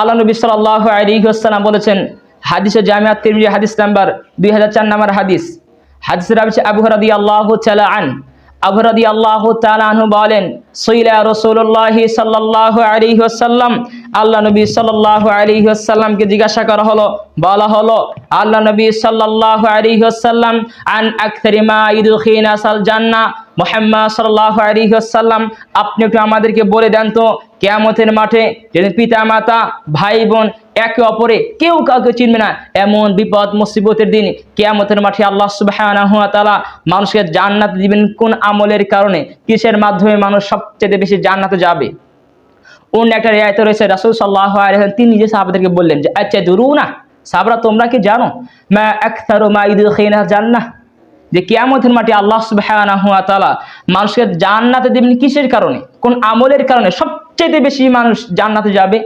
আল্লাহ নবী সাল্লাহ আলিহাসাল্লাম বলেছেন, হাদিসে জামিয়া তিরমিজি হাদিস নাম্বার দুই হাজার চার নাম্বার হাদিস। হাদিসের আবু রাদি আল্লাহ আন, আবু আল্লাহ বলেন সইলা রসুল্লাহ সাল্লাহ আলী আলিহাসাল্লাম আল্লাহ নবী সাল্লাহ আলী আলিহাসাল্লামকে জিজ্ঞাসা করা হলো, বলা হলো, আল্লাহ নবী সাল্লাহ আলী আলিহাসাল্লাম আন আখতারিমা ইদুখিন আসাল জান্না, মোহাম্মদ সাল্লাহ আলী আলিহাসাল্লাম আপনি একটু আমাদেরকে বলে দেন তো, কেয়ামতের মাঠে যেদিন পিতা মাতা ভাই বোন একে অপরে কেউ কাউকে চিনবে না, এমন বিপদ, মুসিবতের দিন, কেয়ামতের মাঠে আল্লাহ সুবাহ মানুষকে জান্নাত দিবেন কোন আমলের কারণে? কিসের মাধ্যমে মানুষ সবচেয়ে বেশি জান্নাতে যাবে। অন্য একটা রেয়ায়তে রয়েছে, রাসুল সাল্লাহ আলহাম তিনি নিজে সাহাবাদেরকে বললেন যে আচ্ছা দুরু না সাবরা তোমরা কি জানো? মা একতারো মা ঈদ খেনা জান্না যে কেয়ামতের মাটি আল্লাহ সুবাহ তালা মানুষকে জান্নাতে দেবেন কিসের কারণে? কোন আমলের কারণে সবচেয়ে বেশি মানুষ জান্নাতে যাবে?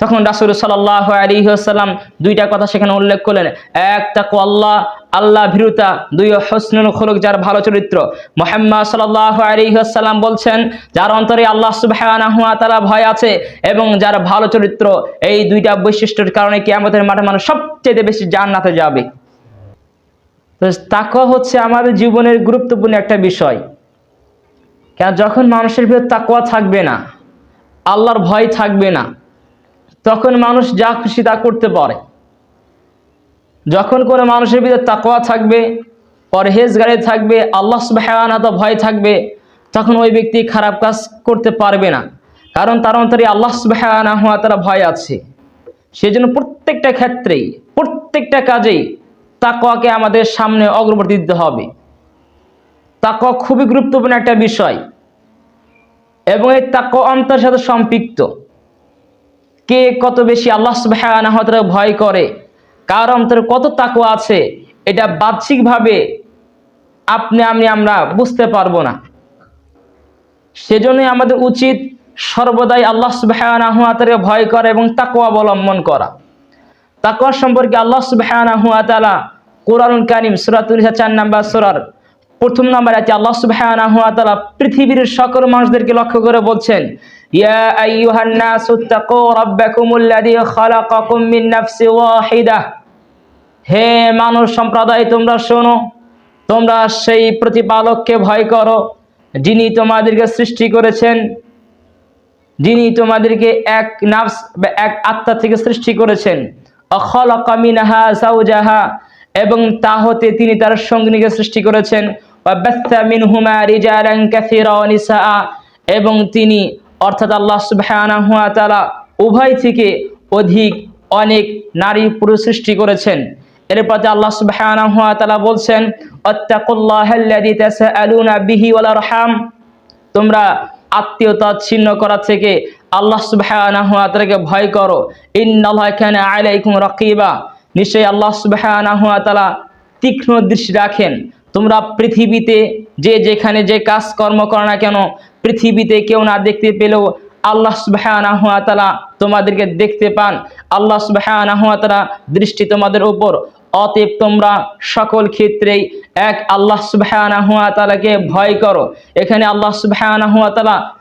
তখন রাসুল সাল্লাহ আলিহাসাল্লাম দুইটা কথা সেখানে উল্লেখ করলেন। এক তাকু আল্লাহ আল্লাহ ভীরুতা, দুই হসনুল খলক, যার ভালো চরিত্র। মোহাম্মদ সাল্লাহ আলিহাসাল্লাম বলছেন, যার অন্তরে আল্লাহ সুবাহ ভয় আছে এবং যার ভালো চরিত্র, এই দুইটা বৈশিষ্ট্যের কারণে কি আমাদের মাঠে মানুষ সবচেয়ে বেশি জান্নাতে যাবে। তো হচ্ছে আমাদের জীবনের গুরুত্বপূর্ণ একটা বিষয়। কেন যখন মানুষের ভিতর তাকুয়া থাকবে না, আল্লাহর ভয় থাকবে না, তখন মানুষ যা খুশি তা করতে পারে। যখন কোনো মানুষের ভিতরে তাকোয়া থাকবে, পরহেজগারে থাকবে, আল্লাহ সুবাহানাত ভয় থাকবে, তখন ওই ব্যক্তি খারাপ কাজ করতে পারবে না। কারণ তার অন্তরে আল্লাহ সুবাহানা হওয়া তারা ভয় আছে। সেজন্য প্রত্যেকটা ক্ষেত্রেই, প্রত্যেকটা কাজেই তাকোয়াকে আমাদের সামনে অগ্রবর্তী দিতে হবে। তাকোয়া খুবই গুরুত্বপূর্ণ একটা বিষয়। এবং এই তাকোয়া অন্তর সাথে সম্পৃক্ত। কে কত বেশি আল্লাহ সুবাহ ভয় করে কার অন্তরে কত তাকুয়া আছে, এটা বাহ্যিকভাবে আপনি, আমি, আমরা বুঝতে পারব না। সেজন্যই আমাদের উচিত সর্বদাই আল্লাহ সুবাহ ভয় করা এবং তাকুয়া অবলম্বন করা। তাকুয়া সম্পর্কে আল্লাহ সুবাহ কোরআন কারিম সুরাতুল চার নাম্বার সুরার প্রথম নাম্বার আছে আল্লাহ সুবাহ পৃথিবীর সকল মানুষদেরকে লক্ষ্য করে বলছেন ইয়া আইয়ুহান নাসু তাকু রাব্বাকুমুল্লাযী খালাকাকুম মিন নাফসি ওয়াহিদা হে মানুষ সম্প্রদায়, তোমরা শোনো, তোমরা সেই প্রতিপালককে ভয় করো যিনি তোমাদেরকে সৃষ্টি করেছেন, যিনি তোমাদেরকে এক নাফস বা এক আত্মা থেকে সৃষ্টি করেছেন। অখলাকা মিনহা যাওজাহা, এবং তা হতে তিনি তার সঙ্গীকে সৃষ্টি করেছেন। মিনহুমা রিজালান কাসীরা নিসা এবং তিনি অর্থাৎ আল্লাহ সুবহানাহু ওয়া তাআলা উভয় থেকে অধিক অনেক নারী পুরুষ সৃষ্টি করেছেন। এরপর আল্লাহ সুবহানাহু ওয়া তাআলা বলছেন বিহি আরহাম। তোমরা আত্মীয়তা ছিন্ন করা থেকে আল্লাহ সুবহানাহু ওয়া তাআলাকে ভয় করো। ইন্নাল্লাহা কানা আলাইকুম রাকিবা। নিশ্চয়ই আল্লাহ সুবহানাহু ওয়া তাআলা তীক্ষ্ণ দৃষ্টি রাখেন। তোমরা পৃথিবীতে যে যেখানে যে কাজ কর্ম করো না কেন, পৃথিবীতে কেউ না দেখতে পেলেও আল্লাহ সুবাহ তোমাদেরকে দেখতে পান। আল্লাহ সুবাহ দৃষ্টি তোমাদের উপর। অতএব তোমরা সকল ক্ষেত্রেই এক আল্লাহ সুবাহ ভয় করো। এখানে আল্লাহ সুবাহ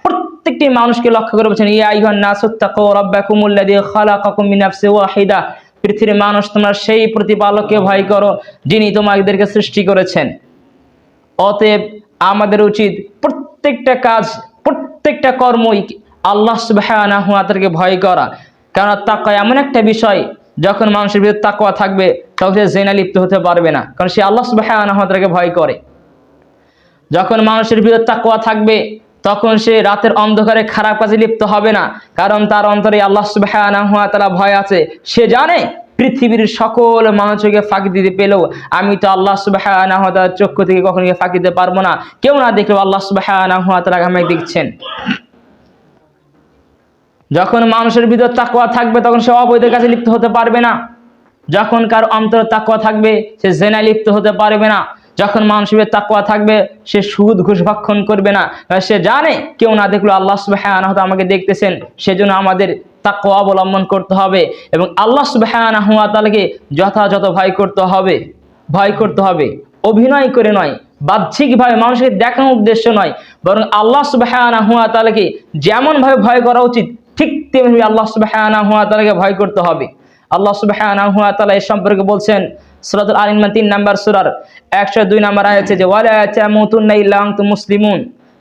প্রত্যেকটি মানুষকে লক্ষ্য করে বলছেন, ইয়া আইহান নাসুত্তাকু রাব্বাকুমুল্লাযী খালাকাকুম মিন নাফসিন ওয়াহিদা। পৃথিবীর মানুষ তোমরা সেই প্রতিপালককে ভয় করো যিনি তোমাদেরকে সৃষ্টি করেছেন। অতএব আমাদের উচিত প্রত্যেকটা কাজ, প্রত্যেকটা কর্মই আল্লাহ সুবাহকে ভয় করা। কারণ তাকা এমন একটা বিষয়, যখন মানুষের ভিতরে তাকওয়া থাকবে, তখন সে জেনা লিপ্ত হতে পারবে না, কারণ সে আল্লাহ সুবাহকে ভয় করে। যখন মানুষের ভিতরে তাকওয়া থাকবে, তখন সে রাতের অন্ধকারে খারাপ কাজে লিপ্ত হবে না, কারণ তার অন্তরে আল্লাহ সুবাহ ভয় আছে। সে জানে পৃথিবীর সকল মানুষকে ফাঁকি দিতে পেলেও আমি তো আল্লাহ সুবাহ চক্ষু থেকে কখনো ফাঁকি দিতে পারব না। কেউ না দেখলেও আল্লাহ সুবাহ আমাকে দেখছেন। যখন মানুষের ভিতর তাকুয়া থাকবে, তখন সে অবৈধ কাছে লিপ্ত হতে পারবে না। যখন কার অন্তর তাকুয়া থাকবে, সে জেনায় লিপ্ত হতে পারবে না। যখন মানুষের তাকুয়া থাকবে, সে সুদ ঘুষ ভক্ষণ করবে না। সে জানে, কেউ না দেখল আল্লাহ সুবাহ আমাকে দেখতেছেন। সেজন্য আমাদের তাকুয়া অবলম্বন করতে হবে এবং আল্লাহ সুবাহকে যথাযথ ভয় করতে হবে, ভয় করতে হবে। অভিনয় করে নয়, বাহ্যিকভাবে মানুষকে দেখানোর উদ্দেশ্য নয়, বরং আল্লাহ সুবাহকে যেমনভাবে ভয় করা উচিত, ঠিক তেমনি আল্লাহ সুবহানাহু ওয়া তাআলাকে ভয় করতে হবে। আল্লাহ সুবহানাহু ওয়া তাআলা এই সম্পর্কে বলছেন, সূরাতুল আল 3 নাম্বার সূরার 102 নাম্বার আয়াতে যে, ওয়ালা তামুতুন্না ইল্লা আনতুম মুসলিমুন।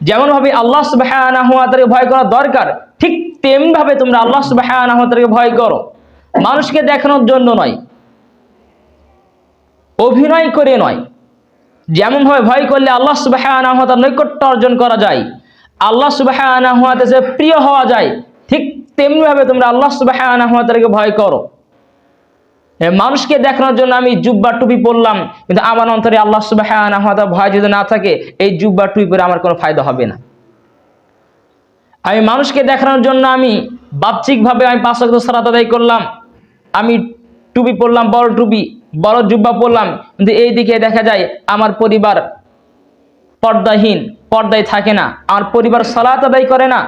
যেমন ভাবে আল্লাহ সুবহানাহু ওয়া তাআলাকে ভয় করা দরকার, ঠিক তেমনি ভাবে তোমরা আল্লাহ সুবহানাহু ওয়া তাআলাকে ভয় করো। মানুষকে দেখানোর জন্য নয়, অভিনয় করে নয়। যেমন ভাবে ভয় করলে আল্লাহ সুবহানাহু ওয়া তাআলার নৈকট্য অর্জন করা যায়, আল্লাহ সুবহানাহু ওয়া তাআলার প্রিয় হওয়া যায়, ঠিক তেমনি ভাবে তোমরা আল্লাহ সুবহানাহু ওয়া তাআলাকে ভয় করো। মানুষকে দেখানোর জন্য আমি জুব্বা টুপি পরলাম, কিন্তু আমার অন্তরে আল্লাহ তাআলা ভয় যদি না থাকে, এই জুব্বা টুপি পরে আমার কোনো ফায়দা হবে না। আমি মানুষকে দেখানোর জন্য আমি বাহ্যিকভাবে আমি পাঁচ ওয়াক্ত সালাত আদায় করলাম, আমি টুপি পরলাম, বড় টুপি, বড় জুব্বা পরলাম, কিন্তু এই দিকে দেখা যায় আমার পরিবার পর্দাহীন, পর্দায় থাকে না, আমার পরিবার সালাত আদায় করে না,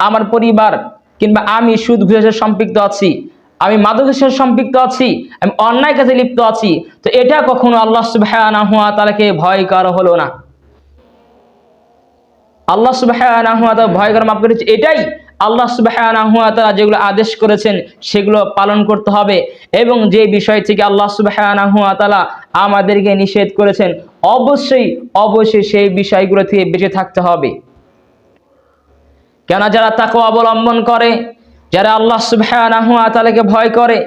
আমার পরিবার কিংবা আমি সুদ ঘুষের সম্পৃক্ত আছি আমি মাদকের সাথে সম্পৃক্ত আছি, আমি অন্যায় কাজে লিপ্ত আছি। তো এটা কখনো আল্লাহ সুবহানাহু ওয়া তাআলাকে ভয় করা হলো না। আল্লাহ তাআলা ভয় করা মাফ করেছে। এটাই আল্লাহ সুবহানাহু ওয়া তাআলা যেগুলো আদেশ করেছেন, সেগুলো পালন করতে হবে। এবং যে বিষয় থেকে আল্লাহ সুবহানাহু ওয়া তাআলা আমাদেরকে নিষেধ করেছেন, অবশ্যই অবশ্যই সেই বিষয়গুলো থেকে বেঁচে থাকতে হবে। কেন যারা তাকে অবলম্বন করে যারা আল্লাহ তাআলাকে ভয় করে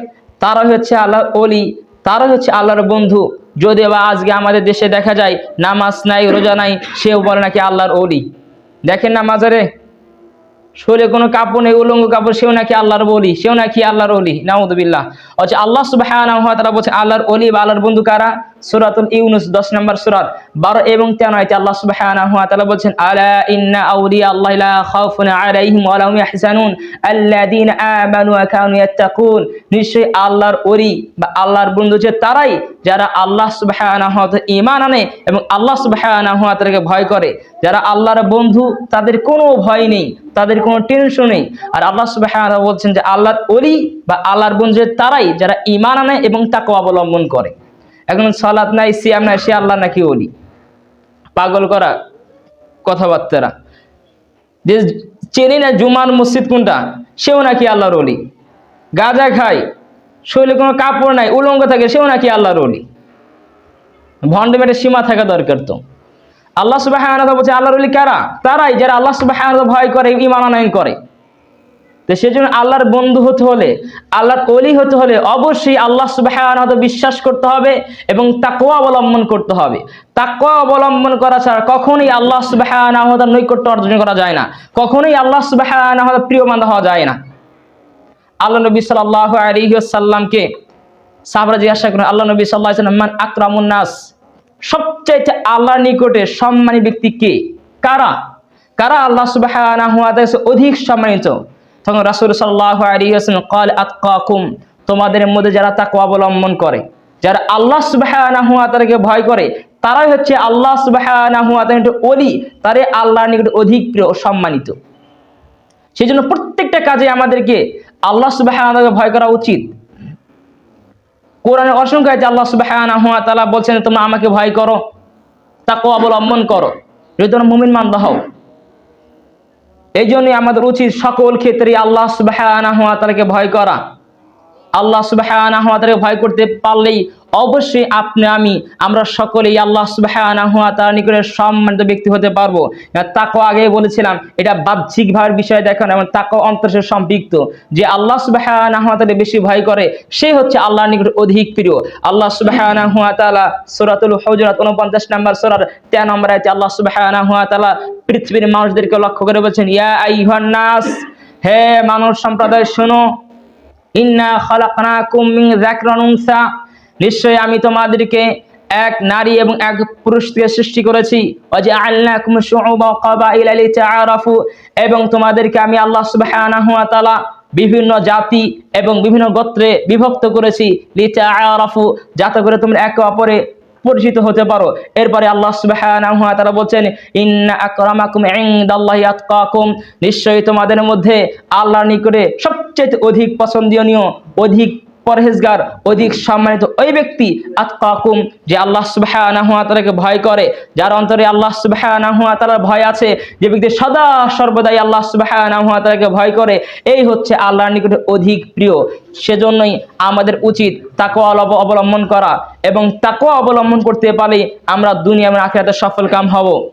তারা হচ্ছে আল্লাহর অলি তারা হচ্ছে আল্লাহর বন্ধু। যদি বা আজকে আমাদের দেশে দেখা যায় নামাজ নাই, রোজা নাই, সেও বলে নাকি আল্লাহর অলি দেখেন না মাজারে? শরীরে কোনো কাপড় নেই, উলঙ্গ কাপড়, সেও নাকি আল্লাহর বলি সেও নাকি আল্লাহর অলি নাউদুবিল্লাহ আচ্ছা আল্লাহ তাআলা বলছে, আল্লাহর অলি বা আল্লাহর বন্ধু কারা? সূরাতুল ইউনুস 10 নম্বর সূরার 12 এবং 13 আয়াতে আল্লাহ সুবহানাহু বলছেন, আলা ইন্না আল্লাহ খাউফুন আলাইহিম আমানু নিশ্চয়ই আল্লাহর অলি বা আল্লাহর বন্ধু যে তারাই, যারা আল্লাহ আনে এবং আল্লাহ ভয় করে। যারা আল্লাহর বন্ধু, তাদের কোনো ভয় নেই, তাদের কোনো টেনশন নেই। আর আল্লাহ সুবহানাহু বলছেন যে আল্লাহর অলি বা আল্লাহর বন্ধু তারাই, যারা ঈমান আনে এবং তাকে অবলম্বন করে। এখন সালাত নাই, সিয়াম নাই, সে আল্লাহ নাকি অলি পাগল করা কথাবার্তারা। যে চেনে না জুমার মসজিদ কোনটা, সেও নাকি আল্লাহর অলি গাঁজা খায়, শরীরে কোনো কাপড় নাই, উলঙ্গ থাকে, সেও নাকি আল্লাহর অলি ভণ্ডমেটের সীমা থাকা দরকার তো। আল্লাহ সুবাহ বলছে, আল্লাহর অলি কারা? তারাই যারা আল্লাহ সুবাহ ভয় করে ইমান আনয়ন করে। তো সেজন্য আল্লাহর বন্ধু হতে হলে, আল্লাহর অলি হতে হলে অবশ্যই আল্লাহ সুবাহ বিশ্বাস করতে হবে এবং তাকওয়া অবলম্বন করতে হবে। তাকওয়া অবলম্বন করা ছাড়া কখনোই আল্লাহ সুবাহ নৈকট্য অর্জন করা যায় না। কখনোই আল্লাহ সুবাহ প্রিয় বান্ধব হওয়া যায় না। আল্লাহ নবী সাল্লাহ আলিহাসাল্লামকে সাহরা জিজ্ঞাসা করেন, আল্লাহ নবী সাল্লাহ মান আকরামুন নাস? সবচাইতে আল্লাহর নিকটে সম্মানী ব্যক্তি কে? কারা? কারা আল্লাহ সুবাহ অধিক সম্মানিত? তখন রাসুল সাল্লাহ আলিয়াসলাম কল আতকাকুম তোমাদের মধ্যে যারা তাকে অবলম্বন করে, যারা আল্লাহ সুবাহ ভয় করে, তারাই হচ্ছে আল্লাহ সুবাহ অলি তারে আল্লাহর নিকট অধিক প্রিয় সম্মানিত। সেই জন্য প্রত্যেকটা কাজে আমাদেরকে আল্লাহ সুবাহ ভয় করা উচিত। কোরআনে অসংখ্য আছে আল্লাহ সুবাহ বলছেন, তোমরা আমাকে ভয় করো তাকে অবলম্বন করো। যদি তোমরা মুমিন মান্দা হও এই আমাদের উচিত সকল ক্ষেত্রে আল্লাহ সুবাহ ভয় করা। আল্লাহ সুবাহ ভয় করতে পারলেই অবশ্যই আপনি, আমি, আমরা সকলেই আল্লাহ সুবাহ তার নিকটে সম্মানিত ব্যক্তি হতে পারব। তাকে আগে বলেছিলাম, এটা বাহ্যিক বাহ্যিকভাবে বিষয় দেখেন, এবং তাকে অন্তর্ষের সম্পৃক্ত। যে আল্লাহ সুবাহ বেশি ভয় করে, সে হচ্ছে আল্লাহর নিকট অধিক প্রিয়। আল্লাহ সুবাহ সোরাতুল হজরত উনপঞ্চাশ নম্বর সোরার তেরো নম্বর আছে আল্লাহ সুবাহ পৃথিবীর মানুষদেরকে লক্ষ্য করে বলছেন, ইয়া আইহান্নাস হে মানুষ সম্প্রদায়, শোনো ইন্না খালাকনাকুম মিন যাকরান উনসা। নিশ্চয়ই আমি তোমাদেরকে এক নারী এবং এক পুরুষ থেকে সৃষ্টি করেছি। অজে আল্লাকুম শুউবা কাবাইলা লিতাআরাফু। এবং তোমাদেরকে আমি আল্লাহ সুবহানাহু ওয়া তাআলা বিভিন্ন জাতি এবং বিভিন্ন গোত্রে বিভক্ত করেছি। লিচা আরাফু যাতে করে তোমরা একে অপরে পরিচিত হতে পারো। এরপরে আল্লাহ সুবহানাহু বলছেন, ইন্না আকরামাকুম ইনদাল্লাহি আতকাকুম। নিশ্চয়ই তোমাদের মধ্যে আল্লাহর নিকটে সবচেয়ে অধিক পছন্দনীয়, অধিক পরহেজগার, অধিক সম্মানিত ওই ব্যক্তি আতকাকুম, যে আল্লাহ তাআলাকে ভয় করে। যার অন্তরে আল্লাহ তাআলার ভয় আছে, যে ব্যক্তি সদা সর্বদাই আল্লাহ তাআলাকে ভয় করে, এই হচ্ছে আল্লাহর নিকটে অধিক প্রিয়। সেজন্যই আমাদের উচিত অবল- অবলম্বন করা এবং তাকওয়া অবলম্বন করতে পারলে আমরা দুনিয়া এবং আখিরাতে সফল কাম হব।